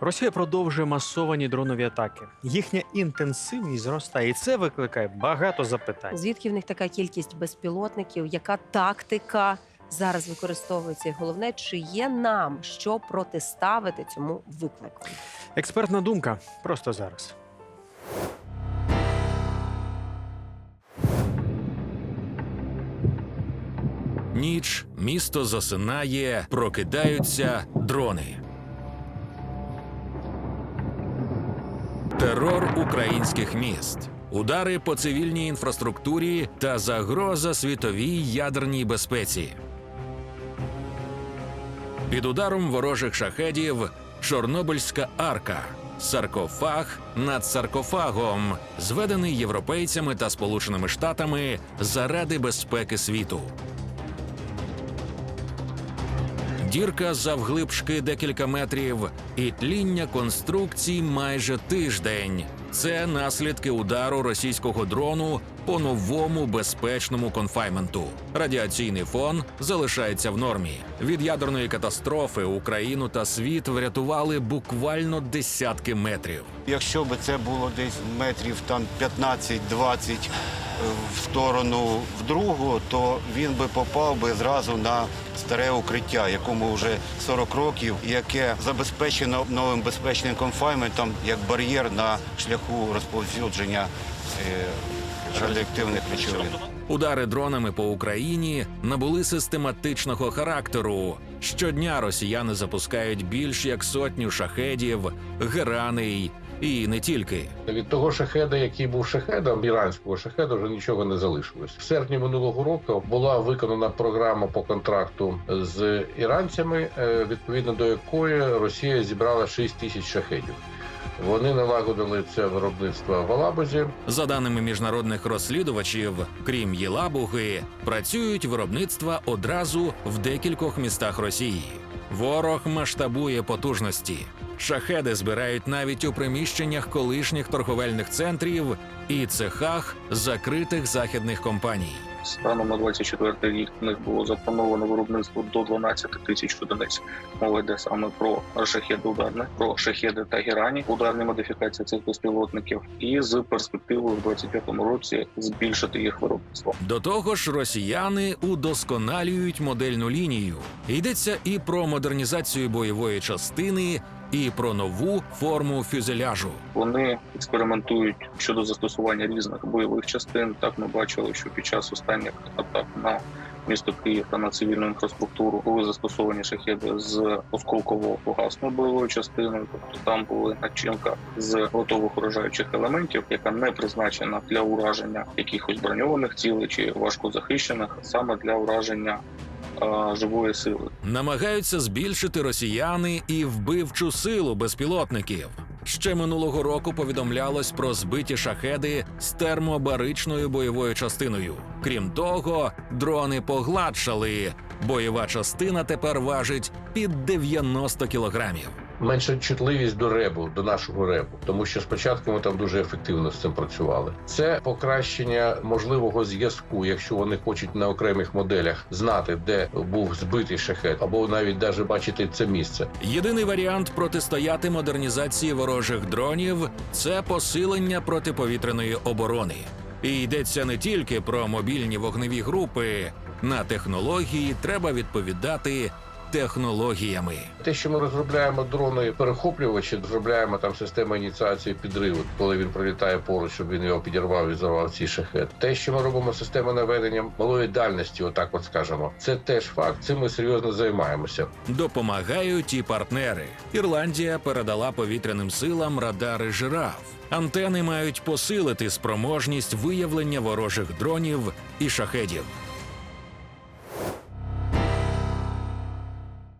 Росія продовжує масовані дронові атаки. Їхня інтенсивність зростає, і це викликає багато запитань. Звідки в них така кількість безпілотників? Яка тактика зараз використовується? І головне, чи є нам що протиставити цьому виклику? Експертна думка просто зараз. Ніч, місто засинає, прокидаються дрони. Терор українських міст, удари по цивільній інфраструктурі та загроза світовій ядерній безпеці. Під ударом ворожих шахедів Чорнобильська арка. Саркофаг над саркофагом, зведений європейцями та Сполученими Штатами заради безпеки світу. Дірка завглибшки декілька метрів і тління конструкцій майже тиждень. Це наслідки удару російського дрону по новому безпечному конфайменту. Радіаційний фон залишається в нормі. Від ядерної катастрофи Україну та світ врятували буквально десятки метрів. Якщо б це було десь метрів там 15-20 в сторону в другу, то він би попав би зразу на старе укриття, якому вже 40 років, яке забезпечено новим безпечним конфайментом як бар'єр на шляху розповсюдження е, радіоактивних речовин. Удари дронами по Україні набули систематичного характеру. Щодня росіяни запускають більш як сотню шахедів, гераней і не тільки. Від того шахеда, який був шахедом, іранського шахеда, вже нічого не залишилось. В серпні минулого року була виконана програма по контракту з іранцями, е, відповідно до якої Росія зібрала 6 тисяч шахедів. Вони налагодили це виробництво в Алабузі. За даними міжнародних розслідувачів, крім Єлабуги, працюють виробництва одразу в декількох містах Росії. Ворог масштабує потужності. Шахеди збирають навіть у приміщеннях колишніх торговельних центрів і цехах закритих західних компаній. Станом на 24 рік в них було заплановано виробництво до 12 тисяч одиниць. Мова йде саме про шахеди ударне, про шахеди та герані, ударні модифікації цих безпілотників, і з перспективою в 25-му році збільшити їх виробництво. До того ж, росіяни удосконалюють модельну лінію. Йдеться і про модернізацію бойової частини, і про нову форму фюзеляжу. Вони експериментують щодо застосування різних бойових частин. Так ми бачили, що під час останніх атак на місто Київ та на цивільну інфраструктуру були застосовані шахеди з осколково-фугасною бойовою частиною. Тобто там була начинка з готових уражаючих елементів, яка не призначена для ураження якихось броньованих цілей чи важкозахищених, а саме для ураження е, живої сили. Намагаються збільшити росіяни і вбивчу силу безпілотників. Ще минулого року повідомлялось про збиті шахеди з термобаричною бойовою частиною. Крім того, дрони погладшали. Бойова частина тепер важить під 90 кілограмів. Менша чутливість до ребу, до нашого ребу, тому що спочатку ми там дуже ефективно з цим працювали. Це покращення можливого зв'язку, якщо вони хочуть на окремих моделях знати, де був збитий шахет, або навіть даже бачити це місце. Єдиний варіант протистояти модернізації ворожих дронів це посилення протиповітряної оборони. І йдеться не тільки про мобільні вогневі групи. На технології треба відповідати технологіями. Те, що ми розробляємо дрони перехоплювачі, розробляємо там систему ініціації підриву, коли він пролітає поруч, щоб він його підірвав і зарвав цей шахет. Те, що ми робимо систему наведення малої дальності, отак от скажемо, це теж факт. Цим ми серйозно займаємося. Допомагають і партнери. Ірландія передала повітряним силам радари жираф. Антени мають посилити спроможність виявлення ворожих дронів і шахедів.